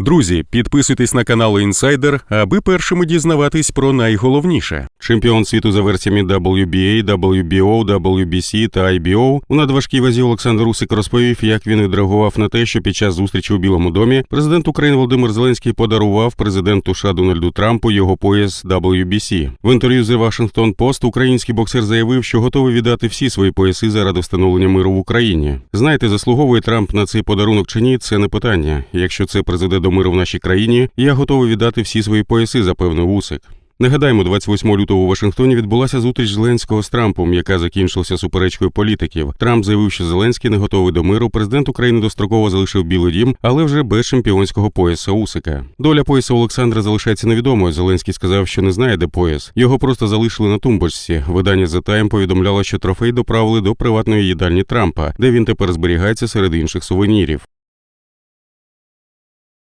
Друзі, підписуйтесь на канал Інсайдер, аби першими дізнаватись про найголовніше. Чемпіон світу за версіями WBA, WBO, WBC та IBO у надважкій вазі Олександр Усик розповів, як він відреагував на те, що під час зустрічі у Білому домі президент України Володимир Зеленський подарував президенту США Дональду Трампу його пояс WBC. В інтерв'ю The Washington Post український боксер заявив, що готовий віддати всі свої пояси заради встановлення миру в Україні. Знаєте, заслуговує Трамп на цей подарунок чи ні, це не питання. Якщо це призведе до миру в нашій країні, я готовий віддати всі свої пояси, запевнив Усик. Нагадаємо, 28 лютого у Вашингтоні відбулася зустріч Зеленського з Трампом, яка закінчилася суперечкою політиків. Трамп заявив, що Зеленський не готовий до миру. Президент України достроково залишив Білий Дім, але вже без чемпіонського пояса Усика. Доля пояса Олександра залишається невідомою. Зеленський сказав, що не знає, де пояс. Його просто залишили на тумбочці. Видання The Time повідомляло, що трофей доправили до приватної їдальні Трампа, де він тепер зберігається серед інших сувенірів.